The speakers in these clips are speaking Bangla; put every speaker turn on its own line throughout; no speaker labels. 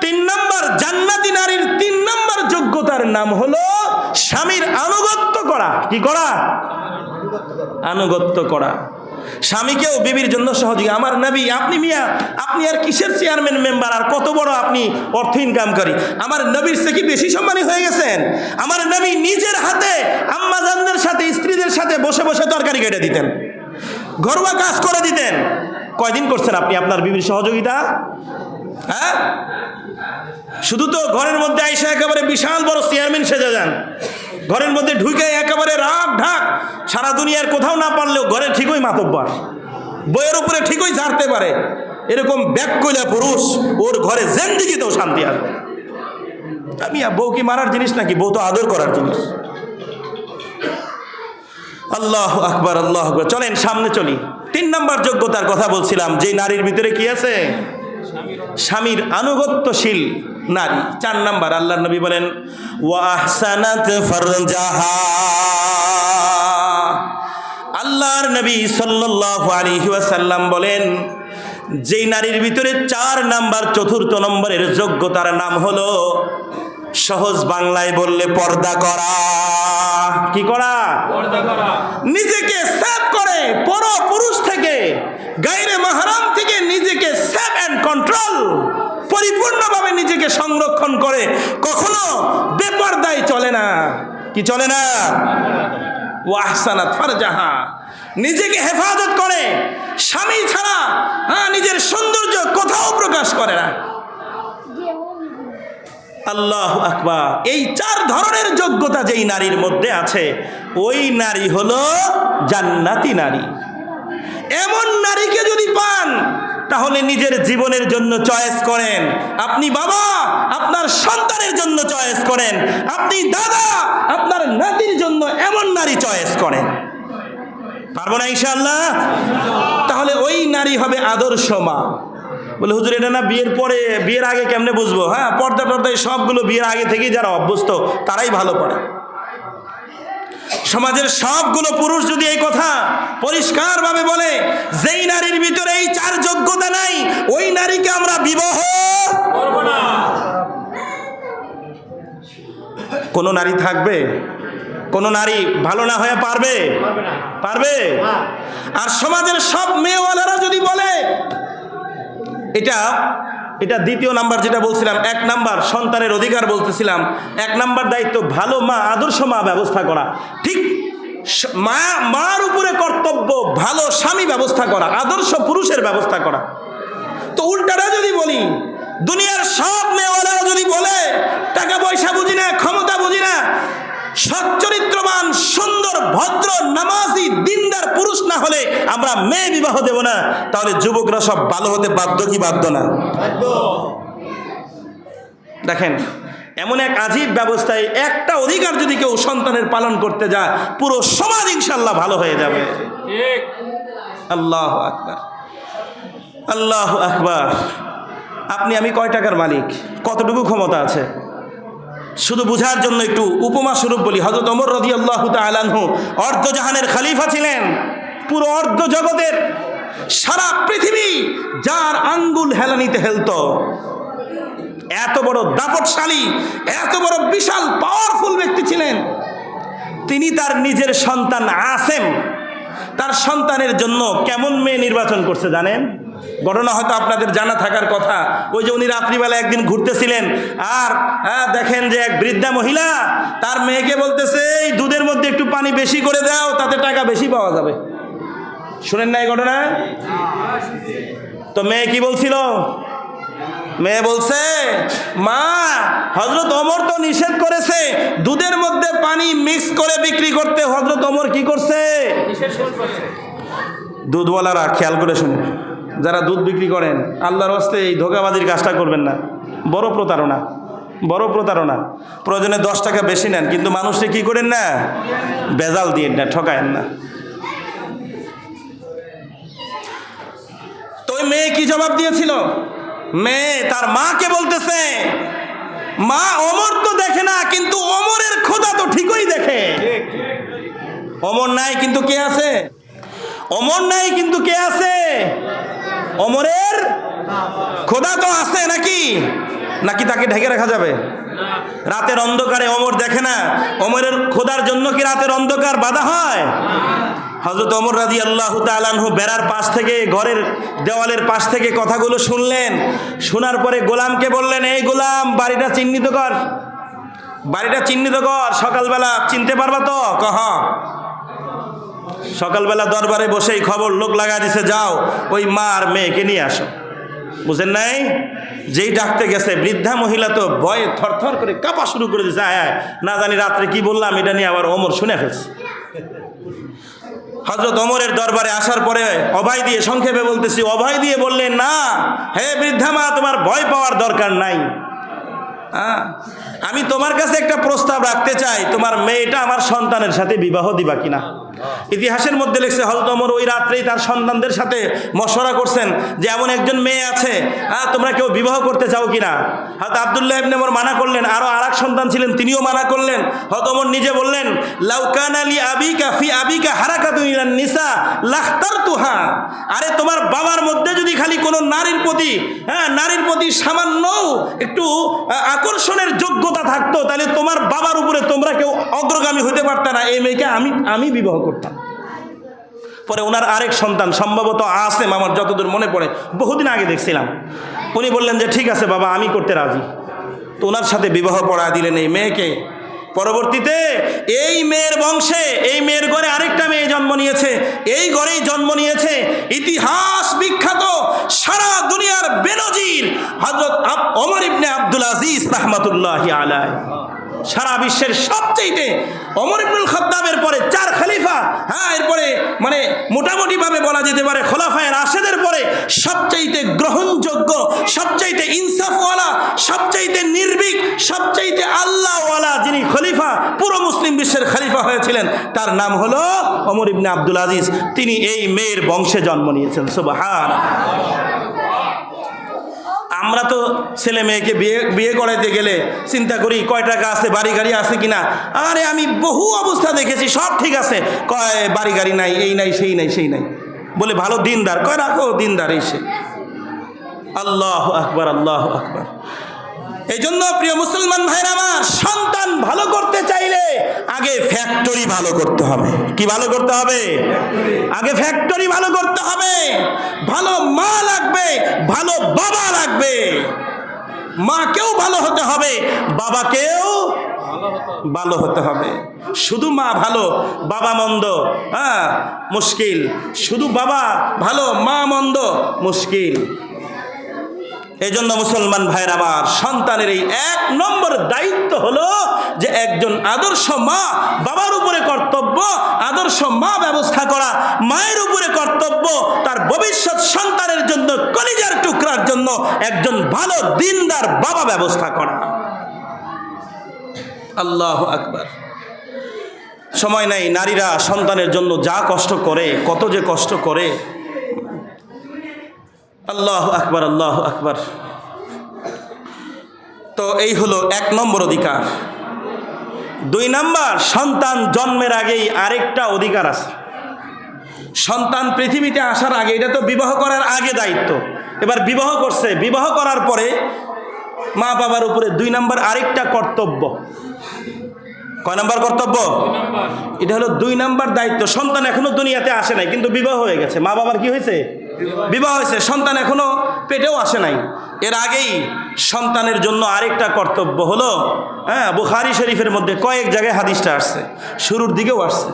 তিন নম্বর জান্নাতি নারীর তিন নম্বর যোগ্যতার নাম হলো স্বামীর আনুগত্য করা। কি করা? আনুগত্য করা। স্বামীকেও বিবির জন্য সহযোগী। আমার নবী, আপনি মিয়া, আপনি আর কিসের চেয়ারম্যান মেম্বার আর কত বড় আপনি অর্থ ইনকামকারী আমার নবীর সে কি বেশি সম্মানী হয়ে গেছেন? আমার নবী নিজের হাতে আম্মাজানদের সাথে, স্ত্রীদের সাথে বসে বসে তরকারি কেটে দিতেন। ঘরোয়া কাজ করে দিতেন। কয়দিন করছেন আপনি আপনার বিবির সহযোগিতা? হ্যাঁ? শুধু তো ঘরের মধ্যে আইসা একেবারে বিশাল বড় চেয়ারম্যান সেজে যান। ঘরের মধ্যে ঢুকে একেবারে রাগ ঢাক সারা দুনিয়ার কোথাও না পারলেও ঘরে ঠিকই মাতব্বার। বইয়ের উপরে ঠিকই ঝাড়তে পারে। এরকম ব্যাক কইলা পুরুষ, ওর ঘরে জেন্দিগিতেও শান্তি আসবে আমি বউ কি মারার জিনিস নাকি? বউ তো আদর করার জিনিস। আল্লাহ আকবার আল্লাহ আকবার। চলেন, সামনে চলি। তিন নম্বর যোগ্যতার কথা বলছিলাম যে নারীর ভিতরে কি আছে? স্বামীর আনুগত্যশীল নারী। চার নাম্বার আল্লাহ নবী বলেন ওয়াহসানাত ফারজাহা। আল্লাহর নবী সাল্লাল্লাহু আলাইহি ওয়াসাল্লাম বলেন যেই নারীর ভিতরে চার নাম্বার চতুর্থ নম্বরের যোগ্যতার নাম হলো সহজ বাংলায় বললে পর্দা করা। কি করা। নিজেকে সাফ করে পর পুরুষ থেকে গাইরে মাহারাম কন্ট্রোল পরিপূর্ণভাবে নিজেকে সংরক্ষণ করে, কখনো বেপর্দায় চলে না। কি চলে না? ও আহসানাত ফারজাহা। নিজেকে হেফাজত করে, স্বামী ছাড়া হ্যাঁ নিজের সৌন্দর্য কোথাও প্রকাশ করে না। আল্লাহ আকবার। এই চার ধরনের যোগ্যতা যেই নারীর মধ্যে আছে, ওই নারী হলো জান্নাতি নারী। এমন নারীকে যদি পান তাহলে নিজের জীবনের জন্য চয়েস করেন। আপনি বাবা, আপনার সন্তানের জন্য চয়েস করেন। আপনি দাদা, আপনার নাতির জন্য এমন নারী চয়েস করেন। পারব না ইনশাল্লাহ তাহলে ওই নারী হবে আদর্শ মা। বলে, হুজুর, এটা না বিয়ের পরে, বিয়ের আগে কেমনে বুঝব? হ্যাঁ পর্দা টর্দায় সবগুলো বিয়ের আগে থেকেই যারা অভ্যস্ত, তারাই ভালো পড়ে। সমাজের সবগুলো পুরুষ যদি এই কথা পরিষ্কারভাবে বলে যেই নারীর ভিতরে এই চার যোগ্যতা নাই ওই নারীকে আমরা বিবাহ কোনো নারী থাকবে? কোনো নারী ভালো না হয়ে পারবে? পারবে আর সমাজের সব মেয়েওয়ালারা যদি বলে এটা এটা দ্বিতীয় নাম্বার যেটা বলছিলাম, এক নাম্বার সন্তানের অধিকার বলতেছিলাম, এক নাম্বার দায়িত্ব ভালো মা, আদর্শ মা ব্যবস্থা করা। ঠিক মা, মার উপরে কর্তব্য, ভালো স্বামী ব্যবস্থা করা, আদর্শ পুরুষের ব্যবস্থা করা। তো উল্টাটা যদি বলি, দুনিয়ার সব মেয়েওয়ালারা যদি বলে, টাকা পয়সা বুঝি না, ক্ষমতা বুঝি না সচ্চরিত্রবান সুন্দর ভদ্র নামাজি দিনদার পুরুষ না হলে আমরা মেয়ে বিবাহ দেব না। তাহলে যুবকরা সব ভালো হতে বাধ্য কি বাধ্য না? দেখেন এমন এক আজীব ব্যবস্থায় একটা অধিকার যদি কেউ সন্তানের পালন করতে যায় পুরো সমাজ ইনশাল্লাহ ভালো হয়ে যাবে। আল্লাহ আকবার। আল্লাহ আকবার। আপনি আমি কয় টাকার মালিক? কতটুকু ক্ষমতা আছে? শুধু বুঝার জন্য একটু উপমা স্বরূপ বলি। হজরত অমর রদি আল্লাহ তালানহু অর্ধজাহানের খালিফা ছিলেন। পুরো অর্ধ জগতের সারা পৃথিবী যার আঙ্গুল হেলানিতে হেলত। এত বড় দাপটশালী, এত বড় বিশাল পাওয়ারফুল ব্যক্তি ছিলেন। তিনি তার নিজের সন্তান আসেম। তার সন্তানের জন্য কেমন মেয়ে নির্বাচন করছে জানেন? ঘটনা হয়তো আপনাদের জানা থাকার কথা। ওই যে উনি রাত্রিবেলা একদিন ঘুরতেছিলেন। আর হ্যাঁ, দেখেন যে এক বৃদ্ধা মহিলা তার মেয়েকে বলতেছে এই দুধের মধ্যে একটু পানি বেশি করে দাও তাতে টাকা বেশি পাওয়া যাবে। শুনেন না এই ঘটনা? তো মেয়ে কি বলছিল? মেয়ে বলছে মা হজরত অমর তো নিষেধ করেছে দুধের মধ্যে পানি মিক্স করে বিক্রি করতে। হজরত অমর কি করছে। দুধওয়ালারা খেয়াল করে শুনুন। যারা দুধ বিক্রি করেন আল্লাহর হস্তে এই ধোকাবাজির কাজটা করবেন না। বড় প্রতারণা বড় প্রতারণা। প্রয়োজনে দশ টাকা বেশি নেন কিন্তু মানুষকে কি করেন না? বেজাল দিয়ে না ঠকায়েন না। তো মেয়ে কি জবাব দিয়েছিল? মেয়ে তার মাকে বলতেছে মা অমর তো দেখে না কিন্তু অমরের খোদা তো ঠিকই দেখে। অমর নাই কিন্তু কে আছে? অমর নাই কিন্তু কে আছে? অমরের খোদা তো আছে নাকি? নাকি তাকে ঢেকে রাখা যাবে? রাতের অন্ধকারে অমর দেখে না। অমরের খোদার জন্য কি রাতের অন্ধকার বাধা হয়? হজরত অমর রাজি আল্লাহ তালানহু বেড়ার পাশ থেকে, ঘরের দেওয়ালের পাশ থেকে কথাগুলো শুনলেন। শোনার পরে গোলামকে বললেন, এই গোলাম, বাড়িটা চিহ্নিত কর। বাড়িটা চিহ্নিত কর। সকালবেলা চিনতে পারবা তো? কহ। সকালবেলা দরবারে বসেই খবর, লোক লাগা দিছে, যাও, ওই মা আর মেয়েকে নিয়ে আসো। বুঝেন নাই? যেই ডাকতে গেছে, বৃদ্ধা মহিলা তো ভয়ে থরথর করে কাঁপা শুরু করে দিয়েছে আয় না জানি রাত্রে কি বললাম, এটা নিয়ে আবার অমর শুনে ফেলছে। হজরত অমরের দরবারে আসার পরে অভয় দিয়ে সংক্ষেপে বলতেছি, অভয় দিয়ে বললেন না, হে বৃদ্ধা মা, তোমার ভয় পাওয়ার দরকার নাই। হ্যাঁ আমি তোমার কাছে একটা প্রস্তাব রাখতে চাই, তোমার মেয়েটা আমার সন্তানের সাথে বিবাহ দিবা কিনা? ইতিহাসের মধ্যে লিখছে হজরত অমর ওই রাত্রেই তার সন্তানদের সাথে মশওয়ারা করছেন যে এমন একজন মেয়ে আছে হ্যাঁ তোমরা কেউ বিবাহ করতে চাও কিনা? হয়তো আবদুল্লাহ ইবনে ওমর মানা করলেন আরও আর সন্তান ছিলেন, তিনিও মানা করলেন। হয়তো অমর নিজে বললেন লাউকান আলী আবিকা ফি আবিকা হারাকাতু ইলান নিসা লাখতার তুহা আরে তোমার বাবার মধ্যে যদি খালি কোনো নারীর প্রতি হ্যাঁ নারীর প্রতি সামান্য একটু আকর্ষণের যোগ্যতা থাকতো, তাহলে তোমার বাবার উপরে তোমরা কেউ অগ্রগামী হতে পারত না। এই মেয়েকে আমি আমি বিবাহ করতাম। পরে ওনার আরেক সন্তান, সম্ভবত আসেম, আমার যতদূর মনে পড়ে, বহুদিন আগে দেখছিলাম। উনি বললেন যে, ঠিক আছে বাবা, আমি করতে রাজি। তো ওনার সাথে বিবাহ পড়া দিলেন এই মেয়েকে। পরবর্তীতে এই মেয়ের বংশে, এই মেয়ের ঘরে আরেকটা মেয়ে জন্ম নিয়েছে। এই ঘরেই জন্ম নিয়েছে ইতিহাস বিখ্যাত সারা দুনিয়ার বেনজির হজরত অমর ইবনে আব্দুল আজিজ রহমতুল্লাহ আলায় সারা বিশ্বের সবচেয়ে অমর ইবনুল খত্তাবের পরে চার খলিফা। হ্যাঁ এরপরে মানে মোটামুটিভাবে বলা যেতে পারে খোলাফায় রাশেদের পরে সবচাইতে গ্রহণযোগ্য সবচাইতে ইনসাফওয়ালা সবচাইতে নির্ভীক, সবচাইতে আল্লাহওয়ালা যিনি খলিফা, পুরো মুসলিম বিশ্বের খলিফা হয়েছিলেন, তার নাম হলো অমর ইবনে আব্দুল আজিজ। তিনি এই মেয়ের বংশে জন্ম নিয়েছেন সুবাহান আমরা তো ছেলে মেয়েকে বিয়ে বিয়ে করাইতে গেলে চিন্তা করি, কয় টাকা আছে, বাড়ি গাড়ি আছে কিনা? আরে আমি বহু অবস্থা দেখেছি, সব ঠিক আছে। কয়, বাড়ি গাড়ি নাই, এই নাই, সেই নাই সেই নাই। বলে, ভালো দিনদার। কয়, রাখো, দিনদার এই সে। আল্লাহ আকবার আল্লাহ আকবার। এই জন্য প্রিয় মুসলমান ভাইরা আমার, সন্তান ভালো করতে চাইলে আগে ফ্যাক্টরি ভালো করতে হবে। কি ভালো করতে হবে? আগে ফ্যাক্টরি ভালো করতে হবে। ভালো মা লাগবে, ভালো বাবা লাগবে। মাকেও ভালো হতে হবে বাবাকেও ভালো হতে হবে। শুধু মা ভালো, বাবা মন্দ হ্যাঁ মুশকিল। শুধু বাবা ভালো, মা মন্দ, মুশকিল। এই জন্য মুসলমান ভাইয়ের আমার সন্তানের এই এক নম্বর দায়িত্ব হলো যে একজন আদর্শ মা বাবার উপরে কর্তব্য, আদর্শ মা ব্যবস্থা করা, মায়ের উপরে কর্তব্য, তার ভবিষ্যৎ সন্তানের জন্য কলিজার টুকরার জন্য একজন ভালো দিনদার বাবা ব্যবস্থা করা। আল্লাহ আকবার। সময় নাই, নারীরা সন্তানের জন্য যা কষ্ট করে, কত যে কষ্ট করে আল্লাহ আকবার আল্লাহ আকবার। তো এই হলো এক নম্বর অধিকার। দুই নাম্বার, সন্তান জন্মের আগেই আরেকটা অধিকার আছে। সন্তান পৃথিবীতে আসার আগে, এটা তো বিবাহ করার আগে দায়িত্ব। এবার বিবাহ করছে, বিবাহ করার পরে মা বাবার উপরে দুই নাম্বার আরেকটা কর্তব্য। কয় নাম্বার কর্তব্য? এটা হলো দুই নাম্বার দায়িত্ব। সন্তান এখনও দুনিয়াতে আসে নাই, কিন্তু বিবাহ হয়ে গেছে। মা বাবার কি হয়েছে? বিবাহ হয়েছে, সন্তান এখনও পেটেও আসে নাই। এর আগেই সন্তানের জন্য আরেকটা কর্তব্য হলো হ্যাঁ বুখারি শরীফের মধ্যে কয়েক জায়গায় হাদিসটা আসছে, শুরুর দিকেও আসছে।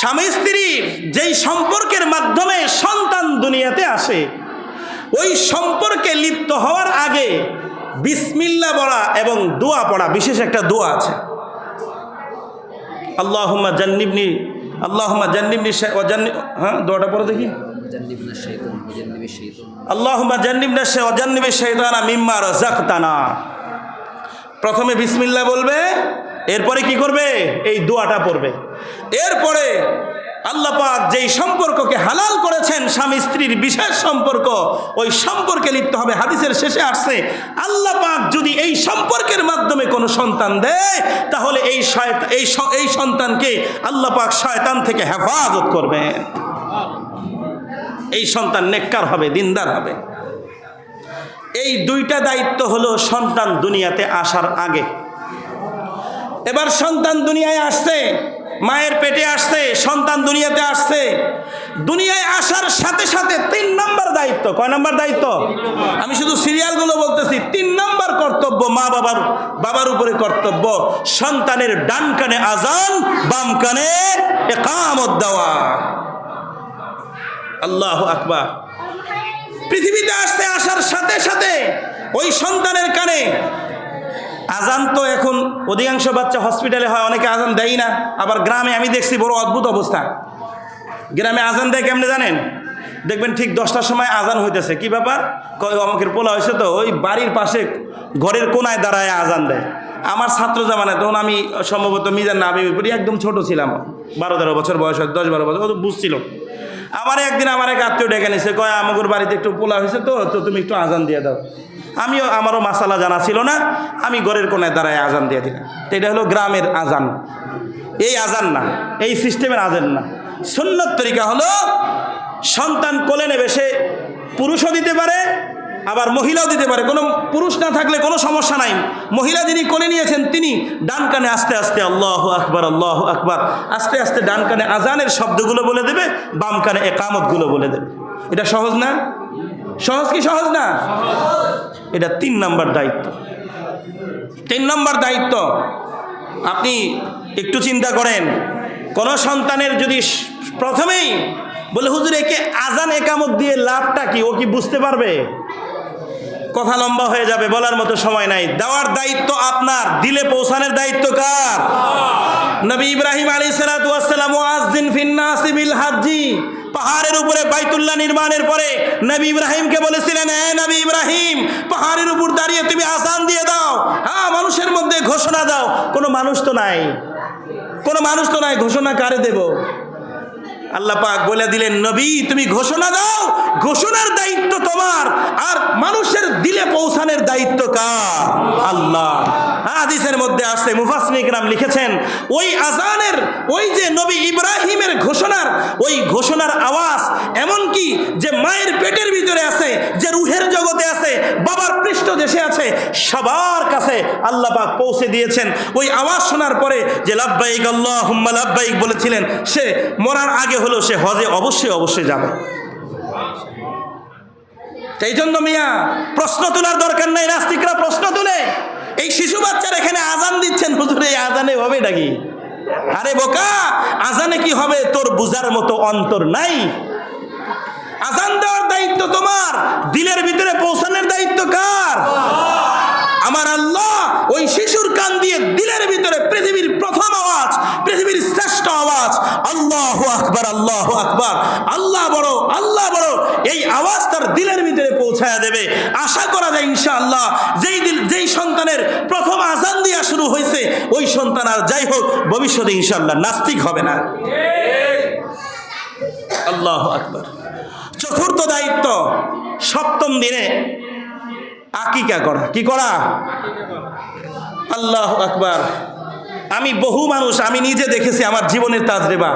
স্বামী স্ত্রীর যেই সম্পর্কের মাধ্যমে সন্তান দুনিয়াতে আসে, ওই সম্পর্কে লিপ্ত হওয়ার আগে বিসমিল্লা পড়া এবং দোয়া পড়া, বিশেষ একটা দোয়া আছে। আল্লাহুম্মা জান্নিবনি আল্লাহুম্মা জান্নিবনি হ্যাঁ দোয়াটা পড়ে দেখি। সে মিম্মা প্রথমে বিসমিল্লা বলবে, এরপরে কি করবে? এই দোয়াটা পড়বে। এরপরে আল্লাহ পাক যেই সম্পর্ককে হালাল করেছেন, স্বামী স্ত্রীর বিশেষ সম্পর্ক, ওই সম্পর্কে লিপ্ত হবে। হাদিসের শেষে আসছে, আল্লাহ পাক যদি এই সম্পর্কের মাধ্যমে কোনো সন্তান দেয়, তাহলে এই এই সন্তানকে আল্লাহ পাক শয়তান থেকে হেফাজত করবেন। এই সন্তান নেককার হবে, দিনদার হবে। এই দুইটা দায়িত্ব হলো সন্তান দুনিয়াতে আসার আগে। এবার সন্তান দুনিয়ায় আসছে, মায়ের পেটে আসছে, সন্তান দুনিয়াতে আসছে। দুনিয়ায় আসার সাথে সাথে তিন নম্বর দায়িত্ব, কয় নম্বর দায়িত্ব? আমি শুধু সিরিয়ালগুলো বলতেছি, তিন নম্বর কর্তব্য মা বাবার বাবার উপরে কর্তব্য। সন্তানের ডান কানে আজান, বাম কানে একামত দেওয়া। আল্লাহ আকবার। পৃথিবীতে আসতে আসার সাথে সাথে ওই সন্তানের কানে আজান তো এখন অধিকাংশ বাচ্চা হসপিটালে হয়, অনেকে আজান দেয় না। আবার গ্রামে আমি দেখছি বড় অদ্ভুত অবস্থা। গ্রামে আজান দেয় কেমনে জানেন? দেখবেন ঠিক দশটার সময় আজান হইতেছে। কি ব্যাপার? কয় অমুকের পোলা হয়েছে তো? ওই বাড়ির পাশে ঘরের কোনায় দাঁড়ায় আজান দেয়। আমার ছাত্র জামানায় তখন আমি সম্ভবত মিজান না আমি একদম ছোট ছিলাম। বারো তেরো বছর বয়স দশ বারো বছর বুঝছিল। আমার একদিন আমার এক আত্মীয় ডেকে নিছে, কয় আমাদের বাড়িতে একটু পোলা হয়েছে তো তো তুমি একটু আজান দিয়ে দাও। আমিও, আমারও মাসালা জানা ছিল না, আমি ঘরের কোনায় দাঁড়ায় আজান দিয়ে দিলাম। তো এটা হলো গ্রামের আজান। এই আজান না, এই সিস্টেমের আজান না। সুন্নত তরিকা হলো, সন্তান কোলে নেবে, সে পুরুষও দিতে পারে আবার মহিলাও দিতে পারে। কোনো পুরুষ না থাকলে কোনো সমস্যা নাই। মহিলা যিনি কোলে নিয়েছেন, তিনি ডান কানে আস্তে আস্তে আল্লাহ আকবার আল্লাহ আকবার, আস্তে আস্তে ডান কানে আজানের শব্দগুলো বলে দেবে, বাম কানে একামতগুলো বলে দেবে। এটা সহজ না? সহজ কি সহজ না? এটা তিন নম্বর দায়িত্ব। তিন নম্বর দায়িত্ব, আপনি একটু চিন্তা করেন, কোন সন্তানের যদি প্রথমেই বলে, হুজুর, একে আজান একামত দিয়ে লাভটা কি? ও কি বুঝতে পারবে? কথা লম্বা হয়ে যাবে, বলার মতো সময় নাই। দেওয়ার দায়িত্ব আপনার, দিলে পৌঁছানোর দায়িত্ব কার? নবী ইব্রাহিম আলী সালাতাম আজদিন ফিন্নাসি বিল হাজ্জি, পাহাড়ের উপরে বাইতুল্লাহ নির্মাণের পরে নবী ইব্রাহিমকে বলেছিলেন হ্যাঁ নবী ইব্রাহিম, পাহাড়ের উপর দাঁড়িয়ে তুমি আসান দিয়ে দাও। হ্যাঁ মানুষের মধ্যে ঘোষণা দাও। কোনো মানুষ তো নাই। কোনো মানুষ তো নাই, ঘোষণা কারে দেব? আল্লাহ পাক বলে দিলেন, নবী, তুমি ঘোষণা দাও, ঘোষণার দায়িত্ব তোমার, আর মানুষের দিলে পৌঁছানোর দায়িত্ব কার? আল্লাহ। হাদিসের মধ্যে আসছে মুফাসমিকরাম লিখেছেন, ওই আজানের ওই যে নবী ইব্রাহিমের ঘোষণার, ওই দেশে আছে, সবার কাছে আল্লাহ পাক পৌঁছে দিয়েছেন। ওই আওয়াজ শোনার পরে যে লাব্বাইক আল্লাহ হুম্মা লাব্বাইক বলেছিলেন, সে মরার আগে হলো, সে হজে অবশ্যই অবশ্যই যাবে। এই জন্য মিয়া, প্রশ্ন তোলার দরকার নাই, নাস্তিকরা প্রশ্ন তুলে। এই শিশু বাচ্চার এখানে আজান দিচ্ছেন, হুজুর, এই আজানে হবে নাকি? আরে বোকা, আজানে কি হবে? তোর বুঝার মতো অন্তর নাই। আজান দেওয়ার দায়িত্ব তোমার। দিলের ভিতরে পৌঁছানোর দায়িত্ব কার? আমার আল্লাহ ওই শিশুর কান দিয়ে দিলের ভিতরে পৃথিবীর প্রথম আওয়াজ পৃথিবীর শ্রেষ্ঠ আওয়াজ আল্লাহ আকবার আল্লাহ আকবার আল্লাহ বড় আল্লাহ বড় এই আওয়াজ তার দিলের ভিতরে পৌঁছায়া দেবে। আশা করা যায় ইনশাআল্লাহ যেই দিল যেই সন্তানের প্রথম আজান দিয়া শুরু হয়েছে ওই সন্তান আর যাই হোক ভবিষ্যতে ইনশাআল্লাহ নাস্তিক হবে না। আল্লাহ আকবার। চতুর্থ দায়িত্ব সপ্তম দিনে আকিকা করা। কি করা? আল্লাহ আকবার। আমি বহু মানুষ, আমি নিজে দেখেছি আমার জীবনের তাজরেবা।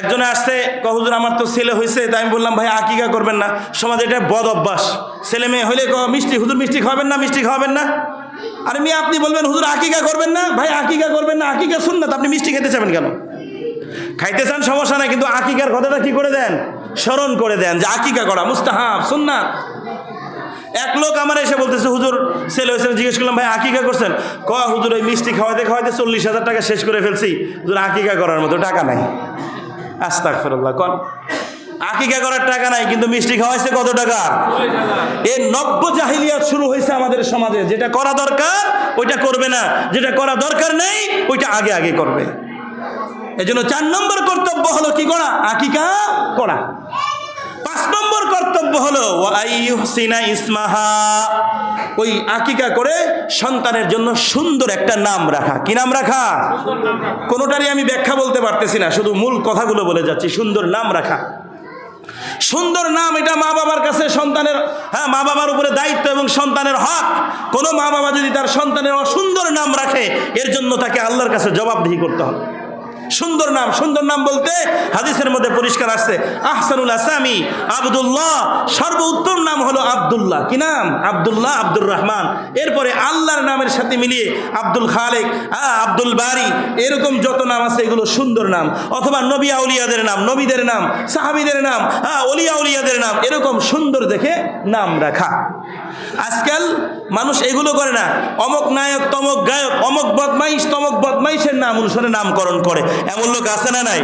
একজনে আসছে কহুজুর আমার তো ছেলে হয়েছে। তাই আমি বললাম, ভাই, আকিকা করবেন না। সমাজে এটা বদ অভ্যাস। ছেলে মেয়ে হইলে ক মিষ্টি, হুজুর, মিষ্টি খাবেন না, মিষ্টি খাবেন না? আর মেয়ে, আপনি বলবেন, হুজুর, আকিকা করবেন না? ভাই, আকিকা করবেন না। আকিকা শুন না তো আপনি মিষ্টি খেতে চাবেন কেন? খাইতে চান সমস্যা নাই, কিন্তু আকিকার কথাটা কি করে দেন? স্মরণ করে দেন যে আকিকা করা, মুস্তাহাব সুন্না এক লোক আমার এসে বলতেছে, হুজুর, ছেলে হয়েছে জিজ্ঞেস করলাম, ভাই, আকিকা করছেন? ক হুজুর ওই মিষ্টি খাওয়াতে খাওয়াতে চল্লিশ হাজার টাকা শেষ করে ফেলছি। হুজুর, আকিকা করার মতো টাকা নাই। আস্তাক ফেরল্লাহ কন। আকিকা করার টাকা নাই, কিন্তু মিষ্টি খাওয়াইছে কত টাকা? এ নব্য জাহিলিয়াত শুরু হয়েছে আমাদের সমাজে। যেটা করা দরকার, ওইটা করবে না। যেটা করা দরকার নেই, ওইটা আগে আগে করবে। এই জন্য চার নম্বর কর্তব্য হলো কি করা? আকিকা করা। পাঁচ নম্বর কর্তব্য হলো ইসমাহা। ওই আকিকা করে সন্তানের জন্য সুন্দর একটা নাম রাখা। কি নাম রাখা? কোনোটারই আমি ব্যাখ্যা বলতে পারতেছি না, শুধু মূল কথাগুলো বলে যাচ্ছি, সুন্দর নাম রাখা। সুন্দর নাম, এটা মা বাবার কাছে সন্তানের হ্যাঁ মা বাবার উপরে দায়িত্ব এবং সন্তানের হক। কোনো মা বাবা যদি তার সন্তানের অসুন্দর নাম রাখে, এর জন্য তাকে আল্লাহর কাছে জবাবদিহি করতে হবে। সুন্দর নাম সুন্দর নাম বলতে হাদিসের মধ্যে পরিষ্কার আসছে, আহসানুল আসামি, আব্দুল্লাহ, সর্বোত্তম নাম হলো আব্দুল্লাহ। কি নাম? আব্দুল্লাহ আব্দুর রহমান। এরপরে আল্লাহর নামের সাথে মিলিয়ে আব্দুল খালেক আব্দুল বারি, এরকম যত নাম আছে এগুলো সুন্দর নাম। অথবা নবী আউলিয়াদের নাম, নবীদের নাম, সাহাবিদের নাম হ্যাঁ অলিয়া উলিয়াদের নাম, এরকম সুন্দর দেখে নাম রাখা। আজকাল মানুষ এগুলো করে না। অমক নায়ক, তমক গায়ক, অমক বদমাইশ, তমক বদমাইশের নাম অনুসারে নামকরণ করে। এমন লোক আছে না নাই?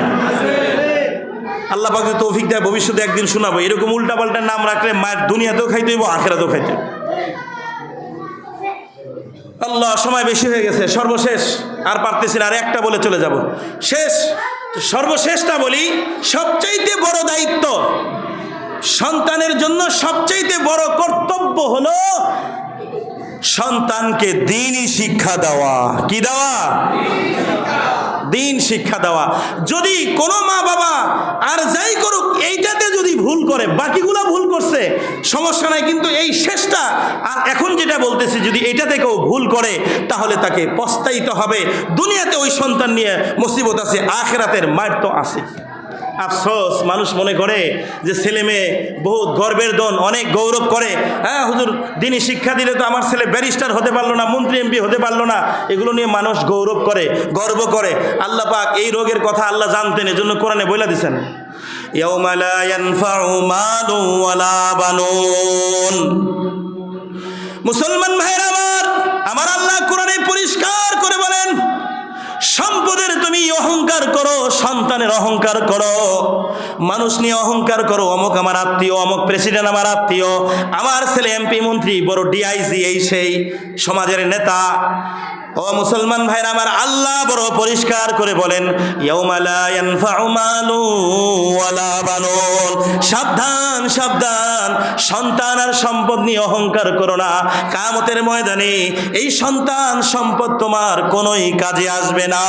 আল্লাহ পাকে তৌফিক দেয়, ভবিষ্যতে একদিন শোনাবো। এরকম উল্টাপাল্টা নাম রাখলে মায়ের দুনিয়াতেও খাইতে হইব, আখেরাতেও খাইতে। আল্লাহ, সময় বেশি হয়ে গেছে, সর্বশেষ। আর পারতেছি না, আর একটা বলে চলে যাব। শেষ, সর্বশেষটা বলি, সবচাইতে বড় দায়িত্ব সন্তানের জন্য সবচাইতে বড় কর্তব্য হলো সন্তানকে দিনই শিক্ষা দেওয়া। কি দেওয়া? দিন শিক্ষা দেওয়া। যদি কোনো মা বাবা আর যাই করুক, এইটাতে যদি ভুল করে, বাকিগুলা ভুল করছে, সমস্যা নাই, কিন্তু এই শেষটা, আর এখন যেটা বলতেছি, যদি এইটাতে কেউ ভুল করে, তাহলে তাকে পস্তাইতে হবে। দুনিয়াতে ওই সন্তান নিয়ে মুসিবত আছে, আখেরাতের মার তো আছে আফসোস, মানুষ মনে করে যে ছেলে মেয়ে বহুত গর্বের দন, অনেক গৌরব করে। হ্যাঁ হুজুর, দিনই শিক্ষা দিলে তো আমার ছেলে ব্যারিস্টার হতে পারল না, মন্ত্রী এমপি হতে পারল না। এগুলো নিয়ে মানুষ গৌরব করে, গর্ব করে। আল্লাহ পাক এই রোগের কথা আল্লাহ জানতেন এই জন্য কোরআনে বইলা দিছেন। মুসলমান ভাইরা আমার অহংকার করো, সন্তানের অহংকার করো। মানুষ নিয়ে অহংকার করো, অমুক আমার আত্মীয়, অমুক প্রেসিডেন্ট আমার আত্মীয়, আমার ছেলে এমপি মন্ত্রী, বড় ডিআইজি এই সেই সমাজের নেতা। ও মুসলমান ভাইরা, আমার আল্লাহ বড় পরিষ্কার করে বলেন সাবধান সাবধান, সন্তান আর সম্পদ নিয়ে অহংকার করো না। কামতের ময়দানে এই সন্তান সম্পদ তোমার কোনোই কাজে আসবে না।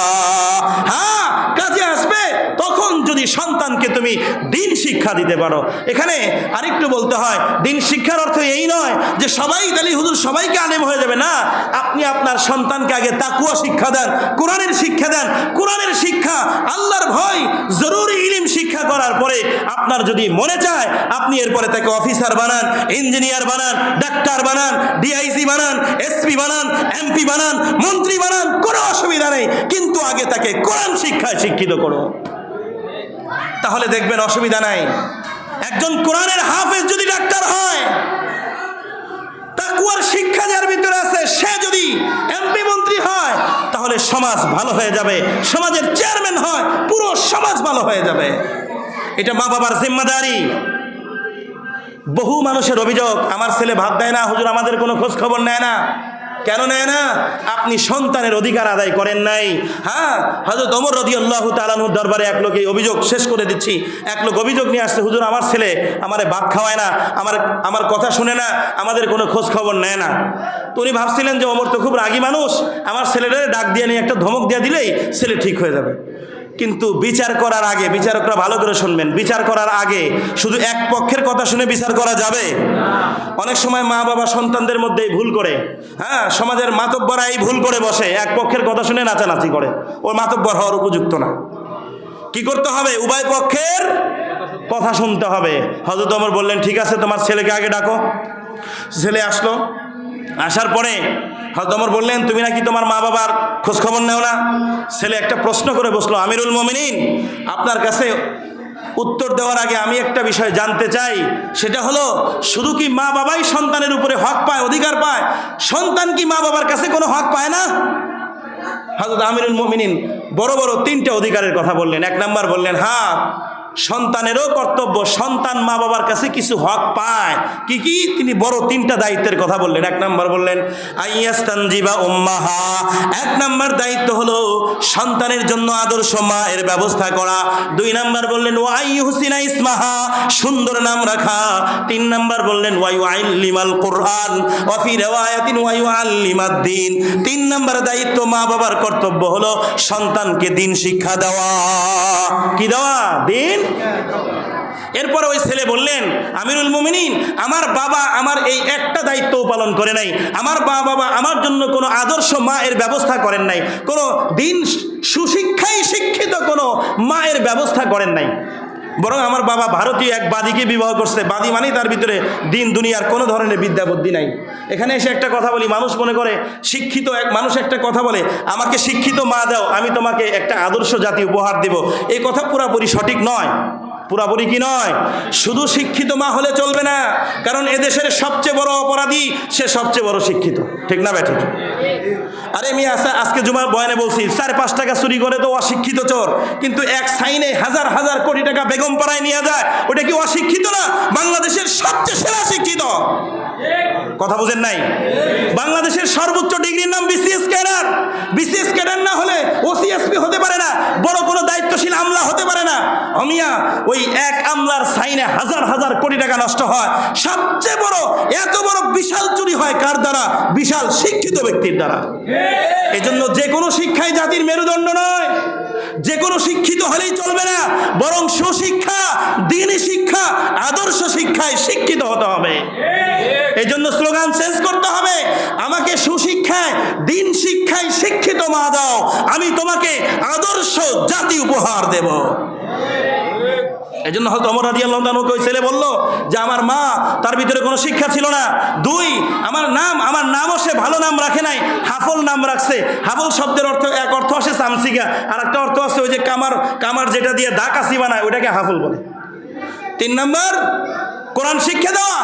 হ্যাঁ কাজে আসবে? তখন যদি সন্তানকে তুমি দিন শিক্ষা দিতে পারো। এখানে আরেকটু বলতে হয়, দিন শিক্ষার অর্থ এই নয় যে সবাই, তাহলে হুজুর সবাইকে আলেম হয়ে যাবে। না, আপনি আপনার সন্তানকে আগে তাকুয়া শিক্ষা দেন, কোরআনের শিক্ষা দেন। কোরআনের শিক্ষা আল্লাহর ভয়, জরুরি ইলিম শিক্ষা করার পরে আপনার যদি মনে চায়, আপনি এরপরে তাকে অফিসার বানান, ইঞ্জিনিয়ার বানান, ডাক্তার বানান ডিআইসি বানান এসপি বানান এমপি বানান, মন্ত্রী বানান, কোনো অসুবিধা নেই। কিন্তু আগে তাকে কোরআন শিক্ষায় শিক্ষিত করো। তাহলে দেখবেন অসুবিধা নাই। একজন কোরআনের হাফেজ যদি ডাক্তার হয় শিক্ষা যার ভিতরে আছে, সে যদি এমপি মন্ত্রী হয়, তাহলে সমাজ ভালো হয়ে যাবে। সমাজের চেয়ারম্যান হয়, পুরো সমাজ ভালো হয়ে যাবে। এটা মা বাবার জিম্মাদারি। বহু মানুষের অভিযোগ, আমার ছেলে ভাত দেয় না, হুজুর, আমাদের কোনো খোঁজ খবর নেয় না। কেন নেয় না? আপনি সন্তানের অধিকার আদায় করেন নাই। হ্যাঁ? হজরত অমর রদি আল্লাহ তালানুর দরবারে এক লোক এই অভিযোগ শেষ করে দিচ্ছি। এক লোক অভিযোগ নিয়ে আসছে, হুজুর, আমার ছেলে আমার ভাত খাওয়ায় না, আমার আমার কথা শুনে না, আমাদের কোনো খোঁজ খবর নেয় না। তো উনি ভাবছিলেন যে অমর তো খুব রাগী মানুষ, আমার ছেলেটারে ডাক দিয়ে নিয়ে একটা ধমক দিয়ে দিলেই ছেলে ঠিক হয়ে যাবে। কিন্তু বিচার করার আগে, বিচারকরা ভালো করে শুনবেন, বিচার করার আগে শুধু এক পক্ষের কথা শুনে বিচার করা যাবে? অনেক সময় মা বাবা সন্তানদের মধ্যেই ভুল করে। হ্যাঁ সমাজের মাতব্বরা এই ভুল করে বসে, এক পক্ষের কথা শুনে নাচানাচি করে। ওর মাতব্বর হওয়ার উপযুক্ত না। কি করতে হবে? উভয় পক্ষের কথা শুনতে হবে। হজরত অমর বললেন, ঠিক আছে, তোমার ছেলেকে আগে ডাকো। ছেলে আসলো। আসার পরে হজরত অমর বললেন, তুমি নাকি তোমার মা বাবার খোঁজ খবর নেও না? ছেলে একটা প্রশ্ন করে বসল, আমিরুল মমিনিন, আপনার কাছে উত্তর দেওয়ার আগে আমি একটা বিষয় জানতে চাই। সেটা হলো, শুধু কি মা বাবাই সন্তানের উপরে হক পায়, অধিকার পায়? সন্তান কি মা বাবার কাছে কোনো হক পায় না? হজরত আমিরুল মমিনিন বড় বড় তিনটে অধিকারের কথা বললেন। এক নাম্বার বললেন হ্যাঁ সন্তানেরও কর্তব্য, সন্তান মা বাবার কাছে কিছু হক পায়। কি কি? তিনি বড় তিনটা দায়িত্বের কথা বললেন। এক নাম্বার বললেন, আইয়াস্তানজিবা উম্মাহা। এক নাম্বার দায়িত্ব হলো সন্তানের জন্য আদর্শ মা এর ব্যবস্থা করা। দুই নাম্বার বললেন ওয়াই হুসিনা ইসমাহা, সুন্দর নাম রাখা। তিন নাম্বার বললেন ওয়াইউ আল্লিমাল কোরআন ওয়াফি রেওয়ায়াতিন ওয়াইউ আল্লিমাদ্দিন তিন নাম্বার দায়িত্ব মা বাবার কর্তব্য হলো সন্তানকে দিন শিক্ষা দেওয়া। কি দেওয়া? দিন এরপর ওই ছেলে বললেন, আমিরুল মুমিনিন, আমার বাবা আমার এই একটা দায়িত্ব পালন করে নাই। আমার মা বাবা আমার জন্য কোনো আদর্শ মা এর ব্যবস্থা করেন নাই। কোনো দিন সুশিক্ষায় শিক্ষিত কোনো মায়ের ব্যবস্থা করেন নাই। বরং আমার বাবা ভারতীয় এক বাদীকে বিবাহ করছে। বাদী মানেই তার ভিতরে দিন, দুনিয়ার কোনো ধরনের বিদ্যা বুদ্ধি নাই। এখানে এসে একটা কথা বলি, মানুষ মনে করে, শিক্ষিত এক, মানুষ একটা কথা বলে, আমাকে শিক্ষিত মা দাও, আমি তোমাকে একটা আদর্শ জাতি উপহার দেব। এই কথা পুরাপুরি সঠিক নয়। পুরাপুরি কি নয়? শুধু শিক্ষিত মা হলে চলবে না, কারণ এদেশের সবচেয়ে বড় অপরাধী, সে সবচেয়ে বড় শিক্ষিত। ঠিক না ব্যাঠিক আরে আমি আজকে জুমার বয়ানে বলছি, সাড়ে পাঁচ টাকা চুরি করে তো অশিক্ষিত চোর, কিন্তু এক সাইনে হাজার হাজার কোটি টাকা বেগম পাড়ায় নিয়ে যায়, ওটা কি অশিক্ষিত না? বাংলাদেশের সবচেয়ে সেরা শিক্ষিত কথা বুঝেন নাই? বাংলাদেশের সর্বোচ্চ ডিগ্রির নাম বিসিএস ক্যাডার বিসিএস ক্যাডার না হলে ওসিএসপি হতে পারে না, বড় কোনো দায়িত্বশীল আমলা হতে পারে না। অমিয়া, ওই এক আমলার সাইনে হাজার হাজার কোটি টাকা নষ্ট হয়। সবচেয়ে বড়, এত বড় বিশাল চুরি হয় কার দ্বারা? বিশাল শিক্ষিত ব্যক্তির দ্বারা। এজন্য যে কোনো শিক্ষাই জাতির মেরুদণ্ড নয়। যে কোনো শিক্ষিত হলেই চলবে না। বরং সুশিক্ষা দিনই শিক্ষা, আদর্শ শিক্ষায় শিক্ষিত হতে হবে। এই জন্য স্লোগান চেঞ্জ করতে হবে। আমাকে সুশিক্ষায়, দিন শিক্ষায় শিক্ষিত মা দাও। আমি তোমাকে আদর্শ জাতি উপহার দেব। এই জন্য হয়তো অমর রাজি আল্লাহ ওই ছেলে বলল যে আমার মা তার ভিতরে কোনো শিক্ষা ছিল না। দুই, আমার নাম, আমার নামও সে ভালো নাম রাখে নাই, হাফল নাম রাখছে। হাফল শব্দের অর্থ, এক অর্থ আছে সামসিকা আর একটা অর্থ আছে ওই যে কামার কামার যেটা দিয়ে দা কাশি বানায় ওটাকে হাফল বলে। তিন নম্বর, কোরআন শিক্ষা দেওয়া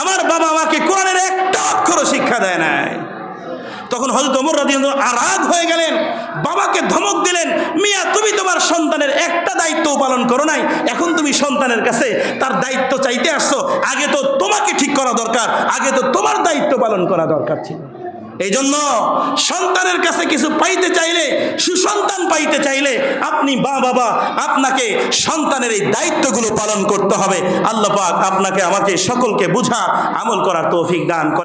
আমার বাবা আমাকে কোরআনের একটা অক্ষর শিক্ষা দেয় নাই। তখন হযরত ওমর রাদিয়াল্লাহু আরাগ হয়ে গেলেন। বাবাকে ধমক দিলেন, মিয়া, তুমি তোমার সন্তানের একটা দায়িত্ব পালন করো নাই। এখন তুমি সন্তানের কাছে তার দায়িত্ব চাইতে আসছো। আগে তো তোমাকে ঠিক করা দরকার, আগে তো তোমার দায়িত্ব পালন করা দরকার ছিল। এই জন্য সন্তানের কাছে কিছু পাইতে চাইলে, সুসন্তান পাইতে চাইলে আপনি বা বাবা, আপনাকে সন্তানের এই দায়িত্বগুলো পালন করতে হবে। আল্লাহ পাক আপনাকে, আমাকে সকলকে বুঝা, আমল করার তৌফিক দান